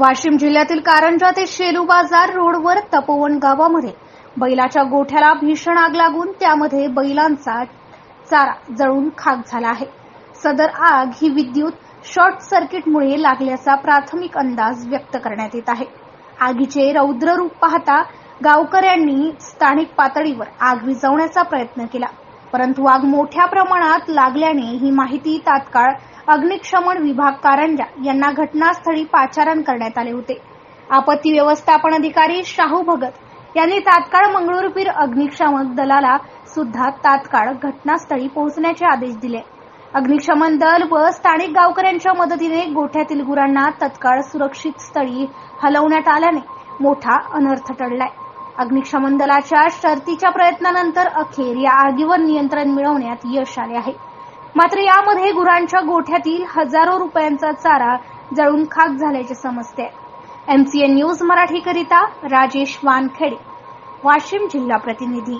वाशिम जिल्ह्यातील कारंजा ते शेलू बाजार रोडवर तपोवन गावामध्ये बैलाच्या गोठ्याला भीषण आग लागून त्यामध्ये बैलांचा चारा जळून खाक झाला आहे. सदर आग ही विद्युत शॉर्ट सर्किटमुळे लागल्याचा प्राथमिक अंदाज व्यक्त करण्यात येत आहे. आगीचे रौद्र रूप पाहता गावकऱ्यांनी स्थानिक पातळीवर आग विझवण्याचा प्रयत्न केला. परंतु आग मोठ्या प्रमाणात लागल्याने ही माहिती तात्काळ अग्निशमन विभाग कारंजा यांना घटनास्थळी पाचारण करण्यात आले होते. आपत्ती व्यवस्थापन अधिकारी शाहू भगत यांनी तात्काळ मंगळूरपीर अग्निशामक दलाला सुद्धा तात्काळ घटनास्थळी पोहोचण्याचे आदेश दिले. अग्निशमन दल व स्थानिक गावकऱ्यांच्या मदतीने गोठ्यातील गुरांना तत्काळ सुरक्षित स्थळी हलवण्यात आल्याने मोठा अनर्थ टळलाय. अग्निशमन दलाच्या शर्तीच्या प्रयत्नानंतर अखेर या आगीवर नियंत्रण मिळवण्यात यश आले आहे. मात्र यामध्ये गुरांच्या गोठ्यातील हजारो रुपयांचा चारा जळून खाक झाल्याचे समजते. एमसीएन न्यूज मराठीकरिता राजेश वानखेडे वाशिम जिल्हा प्रतिनिधी.